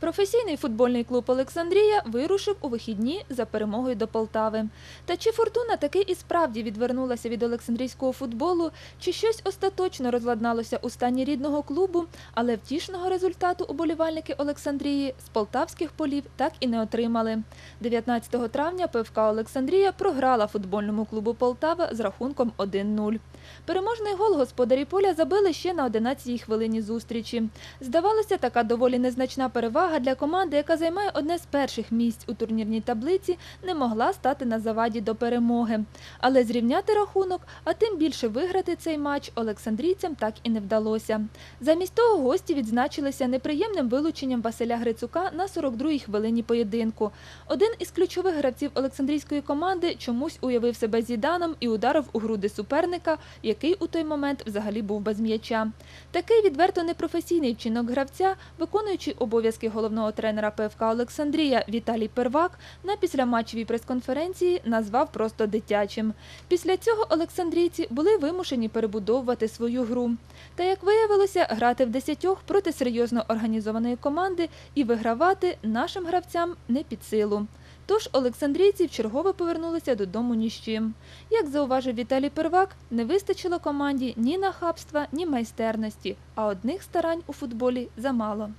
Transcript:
Професійний футбольний клуб Олександрія вирушив у вихідні за перемогою до Полтави. Та чи фортуна таки і справді відвернулася від олександрійського футболу, чи щось остаточно розладналося у стані рідного клубу, але втішного результату уболівальники Олександрії з полтавських полів так і не отримали. 19 травня ПФК Олександрія програла футбольному клубу Полтава з рахунком 1-0. Переможний гол господарі поля забили ще на 11-й хвилині зустрічі. Здавалося, така доволі незначна перевага для команди, яка займає одне з перших місць у турнірній таблиці, не могла стати на заваді до перемоги. Але зрівняти рахунок, а тим більше виграти цей матч олександрійцям так і не вдалося. Замість того гості відзначилися неприємним вилученням Василя Грицука на 42-й хвилині поєдинку. Один із ключових гравців олександрійської команди чомусь уявив себе зіданом і ударив у груди суперника, який у той момент взагалі був без м'яча. Такий відверто непрофесійний вчинок гравця, виконуючий обов'язки головного тренера ПФК Олександрія Віталій Первак, на післяматчевій прес-конференції назвав просто дитячим. Після цього олександрійці були вимушені перебудовувати свою гру. Та як виявилося, грати в десятьох проти серйозно організованої команди і вигравати нашим гравцям не під силу. Тож олександрійці вчергове повернулися додому ні з чим. Як зауважив Віталій Первак, не вистачило команді ні нахабства, ні майстерності, а одних старань у футболі замало.